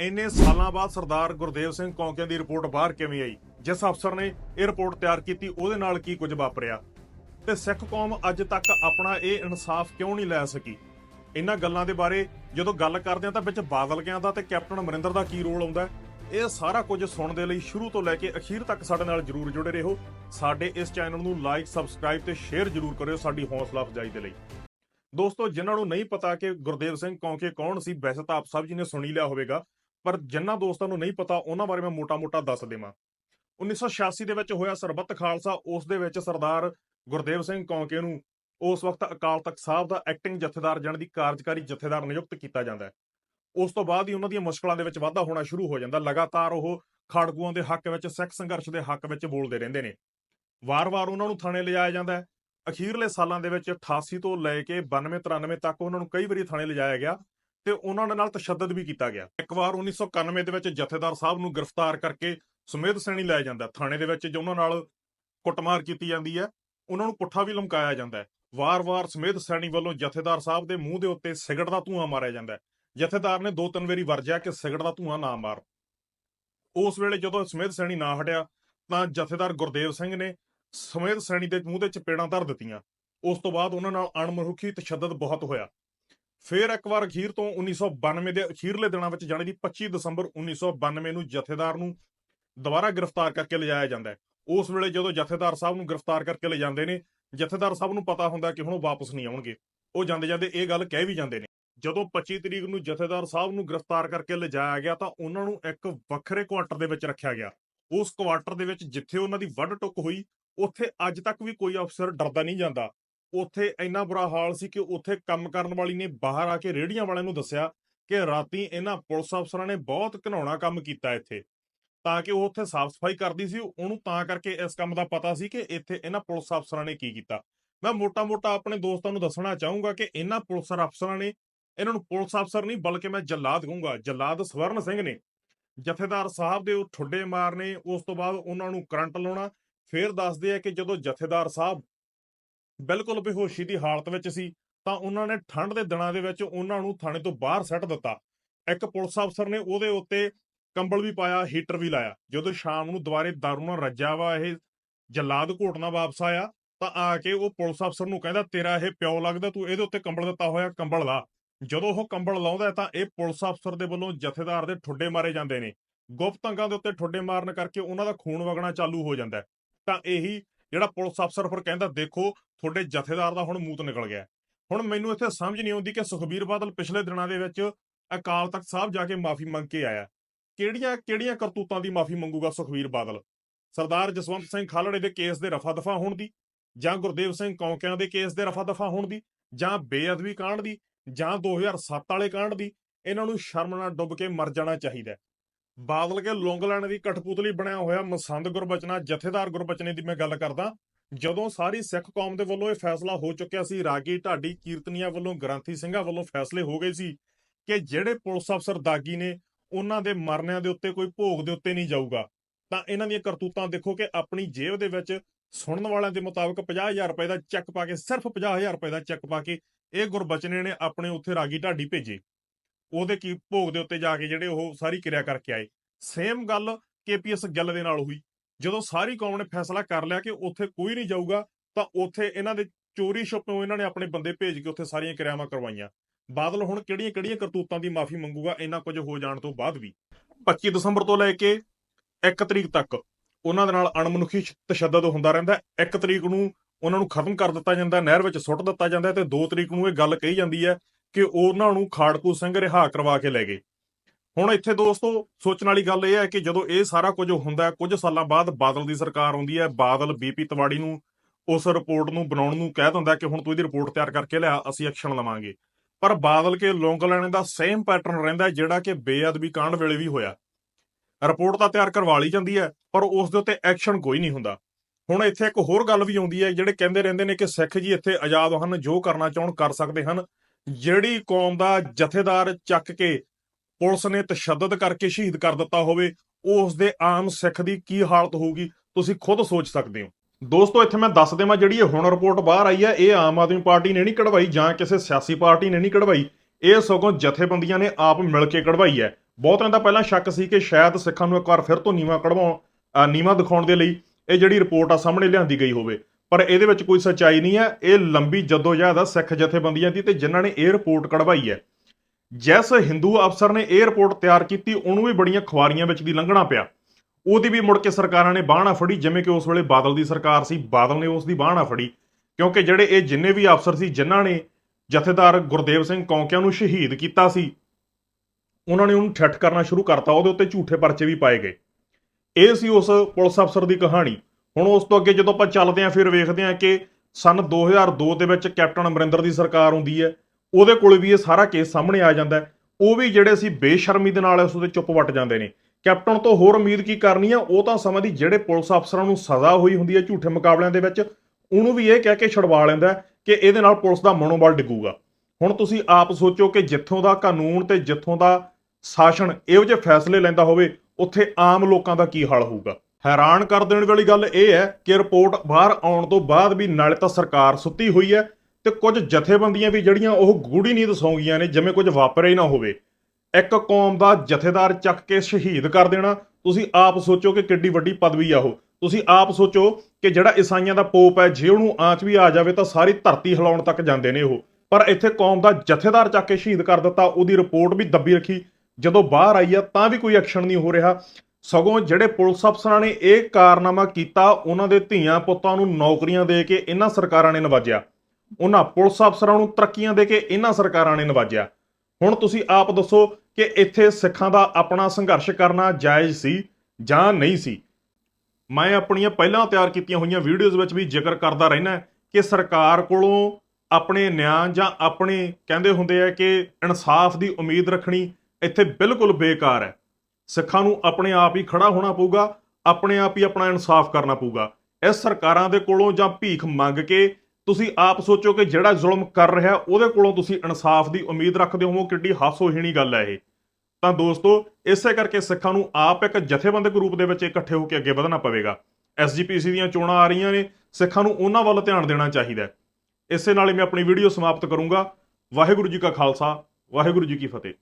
ਇੰਨੇ ਸਾਲਾਂ ਬਾਅਦ ਸਰਦਾਰ ਗੁਰਦੇਵ ਸਿੰਘ ਕੌਂਕਿਆਂ ਦੀ ਰਿਪੋਰਟ ਬਾਹਰ ਕਿਵੇਂ ਆਈ? ਜਿਸ ਅਫਸਰ ਨੇ ਇਹ ਰਿਪੋਰਟ ਤਿਆਰ ਕੀਤੀ, ਉਹਦੇ ਨਾਲ ਕੀ ਕੁਝ ਵਾਪਰਿਆ? ਤੇ ਸਿੱਖ ਕੌਮ ਅੱਜ ਤੱਕ ਆਪਣਾ ਇਹ ਇਨਸਾਫ ਕਿਉਂ ਨਹੀਂ ਲੈ ਸਕੀ? ਇਹਨਾਂ ਗੱਲਾਂ ਦੇ ਬਾਰੇ ਜਦੋਂ ਗੱਲ ਕਰਦੇ ਆ ਤਾਂ ਵਿੱਚ ਬਾਦਲ ਗਿਆਂ ਦਾ ਤੇ ਕੈਪਟਨ ਅਮਰਿੰਦਰ ਦਾ ਕੀ ਰੋਲ ਆਉਂਦਾ? ਇਹ ਸਾਰਾ ਕੁਝ ਸੁਣਨ ਦੇ ਲਈ ਸ਼ੁਰੂ ਤੋਂ ਲੈ ਕੇ ਅਖੀਰ ਤੱਕ ਸਾਡੇ ਨਾਲ ਜਰੂਰ ਜੁੜੇ ਰਹੋ। ਸਾਡੇ ਇਸ ਚੈਨਲ ਨੂੰ ਲਾਈਕ ਸਬਸਕ੍ਰਾਈਬ ਤੇ ਸ਼ੇਅਰ ਜਰੂਰ ਕਰਿਓ ਸਾਡੀ ਹੌਸਲਾ ਅਫਜ਼ਾਈ ਦੇ ਲਈ। ਦੋਸਤੋ, ਜਿਨ੍ਹਾਂ ਨੂੰ ਨਹੀਂ ਪਤਾ ਕਿ ਗੁਰਦੇਵ ਸਿੰਘ ਕੌਂਕੇ ਕੌਣ ਸੀ, ਵੈਸੇ ਤਾਂ ਆਪ ਸਭ ਜੀ ਨੇ ਸੁਣੀ ਲਿਆ ਹੋਵੇਗਾ। ਪਰ ਜਿਨ੍ਹਾਂ ਦੋਸਤਾਂ ਨੂੰ ਨਹੀਂ ਪਤਾ, ਉਹਨਾਂ ਬਾਰੇ ਮੈਂ ਮੋਟਾ-ਮੋਟਾ ਦੱਸ ਦੇਵਾਂ। 1986 ਦੇ ਵਿੱਚ ਹੋਇਆ ਸਰਬੱਤ ਖਾਲਸਾ, ਉਸ ਦੇ ਵਿੱਚ ਸਰਦਾਰ ਗੁਰਦੇਵ ਸਿੰਘ ਕੌਂਕੇ ਨੂੰ ਉਸ ਵਕਤ ਅਕਾਲ ਤਖਤ ਸਾਹਿਬ ਦਾ ਐਕਟਿੰਗ ਜਥੇਦਾਰ ਜਣ ਦੀ ਕਾਰਜਕਾਰੀ ਜਥੇਦਾਰ ਨਿਯੁਕਤ ਕੀਤਾ ਜਾਂਦਾ ਹੈ। ਉਸ ਤੋਂ ਬਾਅਦ ਹੀ ਉਹਨਾਂ ਦੀਆਂ ਮੁਸ਼ਕਲਾਂ ਦੇ ਵਿੱਚ ਵਾਧਾ ਹੋਣਾ ਸ਼ੁਰੂ ਹੋ ਜਾਂਦਾ। ਲਗਾਤਾਰ ਉਹ ਖਾੜਕੂਆਂ ਦੇ ਹੱਕ ਵਿੱਚ, ਸਿੱਖ ਸੰਘਰਸ਼ ਦੇ ਹੱਕ ਵਿੱਚ ਬੋਲਦੇ ਰਹਿੰਦੇ ਨੇ। ਵਾਰ-ਵਾਰ ਉਹਨਾਂ ਨੂੰ ਥਾਣੇ ਲਿਜਾਇਆ ਜਾਂਦਾ ਹੈ। ਅਖੀਰਲੇ ਸਾਲਾਂ ਦੇ ਵਿੱਚ 88 ਤੋਂ ਲੈ ਕੇ 92 93 ਤੱਕ ਉਹਨਾਂ ਨੂੰ ਕਈ ਵਾਰੀ ਥਾਣੇ ਲਿਜਾਇਆ ਗਿਆ। ਤੇ ਉਹਨਾਂ ਦੇ ਨਾਲ ਤਸ਼ੱਦਦ ਵੀ ਕੀਤਾ ਗਿਆ। ਇੱਕ ਵਾਰ 1991 ਦੇ ਵਿੱਚ ਜਥੇਦਾਰ ਸਾਹਿਬ ਨੂੰ ਗ੍ਰਿਫਤਾਰ ਕਰਕੇ ਸੁਮੇਧ ਸੈਣੀ ਲਾਇਆ ਜਾਂਦਾ ਥਾਣੇ ਦੇ ਵਿੱਚ ਜੋ ਉਹਨਾਂ ਨਾਲ ਕੁੱਟਮਾਰ ਕੀਤੀ ਜਾਂਦੀ ਹੈ, ਉਹਨਾਂ ਨੂੰ ਪੁੱਠਾ ਵੀ ਲਮਕਾਇਆ ਜਾਂਦਾ ਹੈ। ਵਾਰ-ਵਾਰ ਸਮੇਧ ਸੈਣੀ ਵੱਲੋਂ ਜਥੇਦਾਰ ਸਾਹਿਬ ਦੇ ਮੂੰਹ ਦੇ ਉੱਤੇ ਸਿਗਰਟ ਦਾ ਧੂਆਂ ਮਾਰਿਆ ਜਾਂਦਾ ਹੈ। ਜਥੇਦਾਰ ਨੇ ਦੋ ਤਿੰਨ ਵਾਰੀ ਵਰਜਿਆ ਕਿ ਸਿਗਰਟ ਦਾ ਧੂਆਂ ਨਾ ਮਾਰ। ਉਸ ਵੇਲੇ ਜਦੋਂ ਸਮੇਧ ਸੈਣੀ ਨਾ ਹਟਿਆ, ਤਾਂ ਜਥੇਦਾਰ ਗੁਰਦੇਵ ਸਿੰਘ ਨੇ ਸਮੇਧ ਸੈਣੀ ਦੇ ਮੂੰਹ ਤੇ ਚਪੇੜਾਂ ਧਰ ਦਿੱਤੀਆਂ। ਉਸ ਤੋਂ ਬਾਅਦ ਉਹਨਾਂ ਨਾਲ ਅਣਮਨੁੱਖੀ ਤਸ਼ੱਦਦ ਬਹੁਤ ਹੋਇਆ। ਫਿਰ ਇੱਕ ਵਾਰ ਅਖੀਰ ਤੋਂ 1992 ਦੇ ਅਖੀਰਲੇ ਦਿਨਾਂ ਵਿੱਚ ਜਾਣੀ ਦੀ 25 ਦਸੰਬਰ 1992 ਨੂੰ ਜਥੇਦਾਰ ਨੂੰ ਦੁਬਾਰਾ ਗ੍ਰਿਫਤਾਰ ਕਰਕੇ ਲਿਜਾਇਆ ਜਾਂਦਾ ਹੈ। ਉਸ ਵੇਲੇ ਜਦੋਂ ਜਥੇਦਾਰ ਸਾਹਿਬ ਨੂੰ ਗ੍ਰਿਫਤਾਰ ਕਰਕੇ ਲਿਜਾਂਦੇ ਨੇ, ਜਥੇਦਾਰ ਸਾਹਿਬ ਨੂੰ ਪਤਾ ਹੁੰਦਾ ਕਿ ਹੁਣ ਉਹ ਵਾਪਸ ਨਹੀਂ ਆਉਣਗੇ। ਉਹ ਜਾਂਦੇ ਜਾਂਦੇ ਇਹ ਗੱਲ ਕਹਿ ਵੀ ਜਾਂਦੇ ਨੇ, ਜਦੋਂ 25 ਤਰੀਕ ਨੂੰ ਜਥੇਦਾਰ ਸਾਹਿਬ ਨੂੰ ਗ੍ਰਿਫਤਾਰ ਕਰਕੇ ਲਿਜਾਇਆ ਗਿਆ ਤਾਂ ਉਹਨਾਂ ਨੂੰ ਇੱਕ ਵੱਖਰੇ ਕੁਆਟਰ ਦੇ ਵਿੱਚ ਰੱਖਿਆ ਗਿਆ। ਉਸ ਕੁਆਟਰ ਦੇ ਵਿੱਚ ਜਿੱਥੇ ਉਹਨਾਂ ਦੀ ਵੱਢ ਟੁੱਕ ਹੋਈ, ਉੱਥੇ ਅੱਜ ਤੱਕ ਵੀ ਕੋਈ ਅਫਸਰ ਡਰਦਾ ਨਹੀਂ ਜਾਂਦਾ। ਉੱਥੇ ਇੰਨਾ ਬੁਰਾ ਹਾਲ ਸੀ ਕਿ ਉੱਥੇ ਕੰਮ ਕਰਨ ਵਾਲੀ ਨੇ ਬਾਹਰ ਆ ਕੇ ਰੇੜੀਆਂ ਵਾਲਿਆਂ ਨੂੰ ਦੱਸਿਆ ਕਿ ਰਾਤੀ ਇਹਨਾਂ ਪੁਲਿਸ ਅਫਸਰਾਂ ਨੇ ਬਹੁਤ ਘਿਨਾਉਣਾ ਕੰਮ ਕੀਤਾ ਇੱਥੇ। ਤਾਂ ਕਿ ਉਹ ਉੱਥੇ ਸਾਫ਼ ਸਫ਼ਾਈ ਕਰਦੀ ਸੀ, ਉਹਨੂੰ ਤਾਂ ਕਰਕੇ ਇਸ ਕੰਮ ਦਾ ਪਤਾ ਸੀ ਕਿ ਇੱਥੇ ਇਹਨਾਂ ਪੁਲਿਸ ਅਫਸਰਾਂ ਨੇ ਕੀ ਕੀਤਾ। ਮੈਂ ਮੋਟਾ-ਮੋਟਾ ਆਪਣੇ ਦੋਸਤਾਂ ਨੂੰ ਦੱਸਣਾ ਚਾਹੂੰਗਾ ਕਿ ਇਹਨਾਂ ਪੁਲਿਸ ਅਫਸਰਾਂ ਨੇ, ਇਹਨਾਂ ਨੂੰ ਪੁਲਿਸ ਅਫਸਰ ਨਹੀਂ, ਬਲਕਿ ਮੈਂ ਜੱਲਾਦ ਕਹੂੰਗਾ, ਜੱਲਾਦ ਸਵਰਨ ਸਿੰਘ ਨੇ। ਜਥੇਦਾਰ ਸਾਹਿਬ ਦੇ ਉਹ ਠੁੱਡੇ ਮਾਰਨੇ, ਉਸ ਤੋਂ ਬਾਅਦ ਉਹਨਾਂ ਨੂੰ ਕਰੰਟ ਲਾਉਣਾ, ਫਿਰ ਦੱਸਦੇ ਆ ਕਿ ਜਦੋਂ ਜਥੇਦਾਰ ਸਾਹਿਬ ਬਿਲਕੁਲ ਬੇਹੋਸ਼ੀ ਦੀ ਹਾਲਤ ਵਿੱਚ ਸੀ, ਤਾਂ ਉਹਨਾਂ ਨੇ ਠੰਡ ਦੇ ਦਿਨਾਂ ਦੇ ਵਿੱਚ ਉਹਨਾਂ ਨੂੰ ਥਾਣੇ ਤੋਂ ਬਾਹਰ ਸੱਟ ਦਿੱਤਾ। ਇੱਕ ਪੁਲਿਸ ਅਫਸਰ ਨੇ ਉਹਦੇ ਉੱਤੇ ਕੰਬਲ ਵੀ ਪਾਇਆ, ਹੀਟਰ ਵੀ ਲਾਇਆ। ਜਦੋਂ ਸ਼ਾਮ ਨੂੰ ਦੁਬਾਰੇ ਦਾਰੂ ਨਾਲ ਰੱਜਿਆ ਵਾ, ਇਹ ਜਲਾਦ ਘੋਟਣਾ ਵਾਪਸ ਆਇਆ, ਤਾਂ ਆ ਕੇ ਉਹ ਪੁਲਿਸ ਅਫਸਰ ਨੂੰ ਕਹਿੰਦਾ, ਤੇਰਾ ਇਹ ਪਿਓ ਲੱਗਦਾ, ਤੂੰ ਇਹਦੇ ਉੱਤੇ ਕੰਬਲ ਦਿੱਤਾ ਹੋਇਆ, ਕੰਬਲ ਲਾ। ਜਦੋਂ ਉਹ ਕੰਬਲ ਲਾਉਂਦਾ ਤਾਂ ਇਹ ਪੁਲਿਸ ਅਫਸਰ ਦੇ ਵੱਲੋਂ ਜਥੇਦਾਰ ਦੇ ਠੁੱਡੇ ਮਾਰੇ ਜਾਂਦੇ ਨੇ। ਗੁਪਤ ਅੰਗਾਂ ਦੇ ਉੱਤੇ ਠੁੱਡੇ ਮਾਰਨ ਕਰਕੇ ਉਹਨਾਂ ਦਾ ਖੂਨ ਵਗਣਾ ਚਾਲੂ ਹੋ ਜਾਂਦਾ ਤਾਂ ਇਹੀ ਜਿਹੜਾ ਪੁਲਿਸ ਅਫਸਰ ਫਿਰ ਕਹਿੰਦਾ, ਦੇਖੋ, ਤੁਹਾਡੇ ਜਥੇਦਾਰ ਦਾ ਹੁਣ ਮੂਤ ਨਿਕਲ ਗਿਆ ਹੁਣ ਮੈਨੂੰ ਇੱਥੇ ਸਮਝ ਨਹੀਂ ਆਉਂਦੀ ਕਿ ਸੁਖਬੀਰ ਬਾਦਲ ਪਿਛਲੇ ਦਿਨਾਂ ਦੇ ਵਿੱਚ ਅਕਾਲ ਤਖਤ ਸਾਹਿਬ ਜਾ ਕੇ ਮਾਫੀ ਮੰਗ ਕੇ ਆਇਆ। ਕਿਹੜੀਆਂ ਕਿਹੜੀਆਂ ਕਰਤੂਤਾਂ ਦੀ ਮਾਫੀ ਮੰਗੂਗਾ ਸੁਖਬੀਰ ਬਾਦਲ? ਸਰਦਾਰ ਜਸਵੰਤ ਸਿੰਘ ਖਾਲੜੇ ਦੇ ਕੇਸ ਦੇ ਰਫਾ ਦਫਾ ਹੋਣ ਦੀ ਜਾਂ ਗੁਰਦੇਵ ਸਿੰਘ ਕੌਂਕਿਆਂ ਦੇ ਕੇਸ ਦੇ ਰਫਾ ਦਫਾ ਹੋਣ ਦੀ ਜਾਂ ਬੇਅਦਬੀ ਕਾਂਡ ਦੀ ਜਾਂ 2007 ਵਾਲੇ ਕਾਂਡ ਦੀ, ਇਹਨਾਂ ਨੂੰ ਸ਼ਰਮ ਨਾਲ ਡੁੱਬ ਕੇ ਮਰ ਜਾਣਾ ਚਾਹੀਦਾ ਬਾਦਲ ਕੇ ਲੌਂਗ ਲੈਣ ਦੀ ਕਠਪੁਤਲੀ ਬਣਿਆ ਹੋਇਆ ਮਸੰਦ ਗੁਰਬਚਨਾ, ਜਥੇਦਾਰ ਗੁਰਬਚਨੇ ਦੀ ਮੈਂ ਗੱਲ ਕਰਦਾ, ਜਦੋਂ ਸਾਰੀ ਸਿੱਖ ਕੌਮ ਦੇ ਵੱਲੋਂ ਇਹ ਫੈਸਲਾ ਹੋ ਚੁੱਕਿਆ ਸੀ, ਰਾਗੀ ਢਾਡੀ ਕੀਰਤਨੀਆਂ ਵੱਲੋਂ, ਗ੍ਰੰਥੀ ਸਿੰਘਾਂ ਵੱਲੋਂ ਫੈਸਲੇ ਹੋ ਗਏ ਸੀ ਕਿ ਜਿਹੜੇ ਪੁਲਿਸ ਅਫਸਰ ਦਾਗੀ ਨੇ, ਉਹਨਾਂ ਦੇ ਮਰਨਿਆਂ ਦੇ ਉੱਤੇ ਕੋਈ ਭੋਗ ਦੇ ਉੱਤੇ ਨਹੀਂ ਜਾਊਗਾ। ਤਾਂ ਇਹਨਾਂ ਦੀਆਂ ਕਰਤੂਤਾਂ ਦੇਖੋ ਕਿ ਆਪਣੀ ਜੇਬ ਦੇ ਵਿੱਚ ਸੁਣਨ ਵਾਲਿਆਂ ਦੇ ਮੁਤਾਬਕ 50000 ਰੁਪਏ ਦਾ ਚੈੱਕ ਪਾ ਕੇ, ਸਿਰਫ 50000 ਰੁਪਏ ਦਾ ਚੈੱਕ ਪਾ ਕੇ ਇਹ ਗੁਰਬਚਨੇ ਨੇ ਆਪਣੇ ਉੱਥੇ ਰਾਗੀ ਢਾਡੀ ਭੇਜੇ। ਉਹਦੇ ਕੀ ਭੋਗ ਦੇ ਉੱਤੇ ਜਾ ਕੇ ਜਿਹੜੇ ਉਹ ਸਾਰੀ ਕਿਰਿਆ ਕਰਕੇ ਆਏ। ਸੇਮ ਗੱਲ ਕੇਪੀਐਸ ਗੱਲ ਦੇ ਨਾਲ ਹੋਈ। ਜਦੋਂ ਸਾਰੀ ਕੌਮ ਨੇ ਫੈਸਲਾ ਕਰ ਲਿਆ ਕਿ ਉੱਥੇ ਕੋਈ ਨਹੀਂ ਜਾਊਗਾ, ਤਾਂ ਉੱਥੇ ਇਹਨਾਂ ਦੇ ਚੋਰੀ ਛੁਪਿਓ ਇਹਨਾਂ ਨੇ ਆਪਣੇ ਬੰਦੇ ਭੇਜ ਕੇ ਉੱਥੇ ਸਾਰੀਆਂ ਕਿਰਿਆਵਾਂ ਕਰਵਾਈਆਂ। ਬਾਦਲ ਹੁਣ ਕਿਹੜੀਆਂ ਕਿਹੜੀਆਂ ਕਰਤੂਤਾਂ ਦੀ ਮਾਫੀ ਮੰਗੂਗਾ ਇੰਨਾ ਕੁਝ ਹੋ ਜਾਣ ਤੋਂ ਬਾਅਦ ਵੀ। 25 ਦਸੰਬਰ ਤੋਂ ਲੈ ਕੇ 1 ਤਰੀਕ ਤੱਕ ਉਹਨਾਂ ਦੇ ਨਾਲ ਅਣਮਨੁੱਖੀ ਤਸ਼ੱਦਦ ਹੁੰਦਾ ਰਹਿੰਦਾ। 1 ਤਰੀਕ ਨੂੰ ਉਹਨਾਂ ਨੂੰ ਖਤਮ ਕਰ ਦਿੱਤਾ ਜਾਂਦਾ, ਨਹਿਰ ਵਿੱਚ ਸੁੱਟ ਦਿੱਤਾ ਜਾਂਦਾ ਤੇ 2 ਤਰੀਕ ਨੂੰ ਇਹ ਗੱਲ ਕਹੀ ਜਾਂਦੀ ਹੈ ਕਿ ਉਹਨਾਂ ਨੂੰ ਖਾੜਕੂ ਸਿੰਘ ਰਿਹਾ ਕਰਵਾ ਕੇ ਲੈ ਗਏ। ਹੁਣ ਇੱਥੇ ਦੋਸਤੋ ਸੋਚਣ ਵਾਲੀ ਗੱਲ ਇਹ ਹੈ ਕਿ ਜਦੋਂ ਇਹ ਸਾਰਾ ਕੁਝ ਹੁੰਦਾ ਹੈ, ਕੁਝ ਸਾਲਾਂ ਬਾਅਦ ਬਾਦਲ ਦੀ ਸਰਕਾਰ ਆਉਂਦੀ ਹੈ ਬਾਦਲ ਬੀਪੀ ਤਵਾੜੀ ਨੂੰ ਉਸ ਰਿਪੋਰਟ ਨੂੰ ਬਣਾਉਣ ਨੂੰ ਕਹਿ ਦਿੰਦਾ ਕਿ ਹੁਣ ਤੂੰ ਇਹਦੀ ਰਿਪੋਰਟ ਤਿਆਰ ਕਰਕੇ ਲਿਆ ਅਸੀਂ ਐਕਸ਼ਨ ਲਵਾਂਗੇ। ਪਰ ਬਾਦਲ ਕੇ ਲੌਂਗ ਲੈਣੇ ਦਾ ਸੇਮ ਪੈਟਰਨ ਰਹਿੰਦਾ ਜਿਹੜਾ ਕਿ ਬੇਅਦਬੀ ਕਾਂਡ ਵੇਲੇ ਵੀ ਹੋਇਆ। ਰਿਪੋਰਟ ਤਾਂ ਤਿਆਰ ਕਰਵਾ ਲਈ ਜਾਂਦੀ ਹੈ ਪਰ ਉਸ ਦੇ ਉੱਤੇ ਐਕਸ਼ਨ ਕੋਈ ਨਹੀਂ ਹੁੰਦਾ। ਹੁਣ ਇੱਥੇ ਇੱਕ ਹੋਰ ਗੱਲ ਵੀ ਆਉਂਦੀ ਹੈ ਜਿਹੜੇ ਕਹਿੰਦੇ ਰਹਿੰਦੇ ਨੇ ਕਿ ਸਿੱਖ ਜੀ ਇੱਥੇ ਆਜ਼ਾਦ ਹਨ ਜੋ ਕਰਨਾ ਚਾਹਣ ਕਰ ਸਕਦੇ ਹਨ। ਜਿਹੜੀ ਕੌਮ ਦਾ ਜਥੇਦਾਰ ਚੱਕ ਕੇ ਪੁਲਿਸ ਨੇ ਤਸ਼ੱਦਦ ਕਰਕੇ ਸ਼ਹੀਦ ਕਰ ਦਿੱਤਾ ਹੋਵੇ ਉਸ ਦੇ ਆਮ ਸਿੱਖ ਦੀ ਕੀ ਹਾਲਤ ਹੋਊਗੀ ਤੁਸੀਂ ਖੁਦ ਸੋਚ ਸਕਦੇ ਹੋ। ਦੋਸਤੋ ਇੱਥੇ ਮੈਂ ਦੱਸ ਦੇਵਾਂ ਜਿਹੜੀ ਇਹ ਹੁਣ ਰਿਪੋਰਟ ਬਾਹਰ ਆਈ ਹੈ ਇਹ ਆਮ ਆਦਮੀ ਪਾਰਟੀ ਨੇ ਨਹੀਂ ਕਢਵਾਈ ਜਾਂ ਕਿਸੇ ਸਿਆਸੀ ਪਾਰਟੀ ਨੇ ਨਹੀਂ ਕਢਵਾਈ। ਇਹ ਸਗੋਂ ਜਥੇਬੰਦੀਆਂ ਨੇ ਆਪ ਮਿਲ ਕੇ ਕਢਵਾਈ ਹੈ। ਬਹੁਤਿਆਂ ਦਾ ਪਹਿਲਾਂ ਸ਼ੱਕ ਸੀ ਕਿ ਸ਼ਾਇਦ ਸਿੱਖਾਂ ਨੂੰ ਇੱਕ ਵਾਰ ਫਿਰ ਤੋਂ ਨੀਵਾ ਕਢਵਾਉਣ ਅ, ਨੀਵਾਂ ਦਿਖਾਉਣ ਦੇ ਲਈ ਇਹ ਜਿਹੜੀ ਰਿਪੋਰਟ ਆ ਸਾਹਮਣੇ ਲਿਆਂਦੀ ਗਈ ਹੋਵੇ। ਪਰ ਇਹਦੇ ਵਿੱਚ ਕੋਈ ਸੱਚਾਈ ਨਹੀਂ ਹੈ। ਇਹ ਲੰਬੀ ਜਦੋਜਹਿਦ ਆ ਸਿੱਖ ਜਥੇਬੰਦੀਆਂ ਦੀ ਤੇ ਜਿਨ੍ਹਾਂ ਨੇ ਇਹ ਰਿਪੋਰਟ ਕਢਵਾਈ ਹੈ। ਜਿਸ ਹਿੰਦੂ ਅਫਸਰ ਨੇ ਇਹ ਰਿਪੋਰਟ ਤਿਆਰ ਕੀਤੀ, ਉਹਨੂੰ ਵੀ ਬੜੀਆਂ ਖੁਆਰੀਆਂ ਵਿੱਚ ਦੀ ਲੰਘਣਾ ਪਿਆ। ਉਹਦੀ ਵੀ ਮੁੜ ਕੇ ਸਰਕਾਰਾਂ ਨੇ ਬਾਹਣਾ ਫੜੀ, ਜਿਵੇਂ ਕਿ ਉਸ ਵੇਲੇ ਬਾਦਲ ਦੀ ਸਰਕਾਰ ਸੀ, ਬਾਦਲ ਨੇ ਉਸ ਦੀ ਬਾਹਣਾ ਫੜੀ। ਕਿਉਂਕਿ ਜਿਹੜੇ ਇਹ ਜਿੰਨੇ ਵੀ ਅਫਸਰ ਸੀ, ਜਿਨ੍ਹਾਂ ਨੇ ਜਥੇਦਾਰ ਗੁਰਦੇਵ ਸਿੰਘ ਕੌਂਕਿਆਂ ਨੂੰ ਸ਼ਹੀਦ ਕੀਤਾ ਸੀ, ਉਹਨਾਂ ਨੇ ਉਹਨੂੰ ਠੱਠ ਕਰਨਾ ਸ਼ੁਰੂ ਕਰਤਾ, ਉਹਦੇ ਉੱਤੇ ਝੂਠੇ ਪਰਚੇ ਵੀ ਪਾਏ ਗਏ। ਇਹ ਸੀ ਉਸ ਪੁਲਿਸ ਅਫਸਰ ਦੀ ਕਹਾਣੀ। ਹੁਣ ਉਸ ਤੋਂ ਅੱਗੇ ਜਦੋਂ ਆਪਾਂ ਚੱਲਦੇ ਆਂ ਫਿਰ ਵੇਖਦੇ ਆਂ ਕਿ ਸਨ 2002 ਦੇ ਵਿੱਚ ਕੈਪਟਨ ਅਮਰਿੰਦਰ ਦੀ ਸਰਕਾਰ ਹੁੰਦੀ ਹੈ, ਉਹਦੇ ਕੋਲ ਵੀ ਇਹ ਸਾਰਾ ਕੇਸ ਸਾਹਮਣੇ ਆ ਜਾਂਦਾ ਉਹ ਵੀ ਜਿਹੜੇ ਸੀ ਬੇਸ਼ਰਮੀ ਦੇ ਨਾਲ ਉਸ ਉੱਤੇ ਚੁੱਪ ਵੱਟ ਜਾਂਦੇ ਨੇ। ਕੈਪਟਨ ਤੋਂ ਹੋਰ ਉਮੀਦ ਕੀ ਕਰਨੀ ਆ? ਉਹ ਤਾਂ ਸਮਾਂ ਦੀ ਜਿਹੜੇ ਪੁਲਿਸ ਅਫਸਰਾਂ ਨੂੰ ਸਜ਼ਾ ਹੋਈ ਹੁੰਦੀ ਹੈ ਝੂਠੇ ਮੁਕਾਬਲਿਆਂ ਦੇ ਵਿੱਚ, ਉਹਨੂੰ ਵੀ ਇਹ ਕਹਿ ਕੇ ਛਡਵਾ ਲੈਂਦਾ ਕਿ ਇਹਦੇ ਨਾਲ ਪੁਲਿਸ ਦਾ ਮਨੋਬਲ ਡਿੱਗੂਗਾ। ਹੁਣ ਤੁਸੀਂ ਆਪ ਸੋਚੋ ਕਿ ਜਿੱਥੋਂ ਦਾ ਕਾਨੂੰਨ ਤੇ ਜਿੱਥੋਂ ਦਾ ਸ਼ਾਸਨ ਇਹੋ ਜਿਹੇ ਫੈਸਲੇ ਲੈਂਦਾ ਹੋਵੇ, ਉੱਥੇ ਆਮ ਲੋਕਾਂ ਦਾ ਕੀ ਹਾਲ ਹੋਊਗਾ? ਹੈਰਾਨ ਕਰ ਦੇਣ ਵਾਲੀ ਗੱਲ ਇਹ ਹੈ ਕਿ ਰਿਪੋਰਟ ਬਾਹਰ ਆਉਣ ਤੋਂ ਬਾਅਦ ਵੀ ਨਾਲੇ ਤਾਂ ਸਰਕਾਰ ਸੁੱਤੀ ਹੋਈ ਹੈ ਤੇ ਕੁਝ ਜਥੇਬੰਦੀਆਂ ਵੀ ਜਿਹੜੀਆਂ ਉਹ ਗੂੜੀ ਨੀਂਦ ਸੌਂ ਨੇ, ਜਿਵੇਂ ਕੁਝ ਵਾਪਰਿਆ ਹੀ ਨਾ ਹੋਵੇ। ਇੱਕ ਕੌਮ ਦਾ ਜਥੇਦਾਰ ਚੱਕ ਕੇ ਸ਼ਹੀਦ ਕਰ ਦੇਣਾ, ਤੁਸੀਂ ਆਪ ਸੋਚੋ ਕਿ ਕਿੱਡੀ ਵੱਡੀ ਪਦਵੀ ਆ ਉਹ। ਤੁਸੀਂ ਆਪ ਸੋਚੋ ਕਿ ਜਿਹੜਾ ਈਸਾਈਆਂ ਦਾ ਪੋਪ ਹੈ, ਜੇ ਉਹਨੂੰ ਆਂਚ ਵੀ ਆ ਜਾਵੇ ਤਾਂ ਸਾਰੀ ਧਰਤੀ ਹਿਲਾਉਣ ਤੱਕ ਜਾਂਦੇ ਨੇ ਉਹ। ਪਰ ਇੱਥੇ ਕੌਮ ਦਾ ਜਥੇਦਾਰ ਚੱਕ ਕੇ ਸ਼ਹੀਦ ਕਰ ਦਿੱਤਾ, ਉਹਦੀ ਰਿਪੋਰਟ ਵੀ ਦੱਬੀ ਰੱਖੀ। ਜਦੋਂ ਬਾਹਰ ਆਈ ਆ, ਤਾਂ ਵੀ ਕੋਈ ਐਕਸ਼ਨ ਨਹੀਂ ਹੋ ਰਿਹਾ। ਸਗੋਂ ਜਿਹੜੇ ਪੁਲਿਸ ਅਫਸਰਾਂ ਨੇ ਇਹ ਕਾਰਨਾਮਾ ਕੀਤਾ, ਉਹਨਾਂ ਦੇ ਧੀਆਂ ਪੁੱਤਾਂ ਨੂੰ ਨੌਕਰੀਆਂ ਦੇ ਕੇ ਇਹਨਾਂ ਸਰਕਾਰਾਂ ਨੇ ਨਵਾਜਿਆ। ਉਹਨਾਂ ਪੁਲਿਸ ਅਫਸਰਾਂ ਨੂੰ ਤਰੱਕੀਆਂ ਦੇ ਕੇ ਇਹਨਾਂ ਸਰਕਾਰਾਂ ਨੇ ਨਵਾਜਿਆ। ਹੁਣ ਤੁਸੀਂ ਆਪ ਦੱਸੋ ਕਿ ਇੱਥੇ ਸਿੱਖਾਂ ਦਾ ਆਪਣਾ ਸੰਘਰਸ਼ ਕਰਨਾ ਜਾਇਜ਼ ਸੀ ਜਾਂ ਨਹੀਂ ਸੀ? ਮੈਂ ਆਪਣੀਆਂ ਪਹਿਲਾਂ ਤਿਆਰ ਕੀਤੀਆਂ ਹੋਈਆਂ ਵੀਡੀਓਜ਼ ਵਿੱਚ ਵੀ ਜ਼ਿਕਰ ਕਰਦਾ ਰਹਿਣਾ ਕਿ ਸਰਕਾਰ ਕੋਲੋਂ ਆਪਣੇ ਨਿਆਂ ਜਾਂ ਆਪਣੇ ਕਹਿੰਦੇ ਹੁੰਦੇ ਆ ਕਿ ਇਨਸਾਫ ਦੀ ਉਮੀਦ ਰੱਖਣੀ ਇੱਥੇ ਬਿਲਕੁਲ ਬੇਕਾਰ ਹੈ। ਸਿੱਖਾਂ ਨੂੰ ਆਪਣੇ ਆਪ ਹੀ ਖੜਾ ਹੋਣਾ ਪਊਗਾ, ਆਪਣੇ ਆਪ ਹੀ ਆਪਣਾ ਇਨਸਾਫ ਕਰਨਾ ਪਊਗਾ। ਇਸ ਸਰਕਾਰਾਂ ਦੇ ਕੋਲੋਂ ਜਾਂ ਭੀਖ ਮੰਗ ਕੇ ਤੁਸੀਂ ਆਪ ਸੋਚੋ ਕਿ ਜਿਹੜਾ ਜ਼ੁਲਮ ਕਰ ਰਿਹਾ, ਉਹਦੇ ਕੋਲੋਂ ਤੁਸੀਂ ਇਨਸਾਫ ਦੀ ਉਮੀਦ ਰੱਖਦੇ ਹੋ ਕਿੱਡੀ ਹਾਸੋਹੀਣੀ ਗੱਲ ਹੈ ਇਹ। ਤਾਂ ਦੋਸਤੋ, ਇਸੇ ਕਰਕੇ ਸਿੱਖਾਂ ਨੂੰ ਆਪ ਇੱਕ ਜਥੇਬੰਦਕ ਰੂਪ ਦੇ ਵਿੱਚ ਇਕੱਠੇ ਹੋ ਕੇ ਅੱਗੇ ਵਧਣਾ ਪਵੇਗਾ। ਐਸਜੀਪੀਸੀ ਦੀਆਂ ਚੋਣਾਂ ਆ ਰਹੀਆਂ ਨੇ, ਸਿੱਖਾਂ ਨੂੰ ਉਹਨਾਂ ਵੱਲ ਧਿਆਨ ਦੇਣਾ ਚਾਹੀਦਾ ਹੈ। ਇਸੇ ਨਾਲ ਹੀ ਮੈਂ ਆਪਣੀ ਵੀਡੀਓ ਸਮਾਪਤ ਕਰੂੰਗਾ। ਵਾਹਿਗੁਰੂ ਜੀ ਕਾ ਖਾਲਸਾ, ਵਾਹਿਗੁਰੂ ਜੀ ਕੀ ਫਤਿਹ।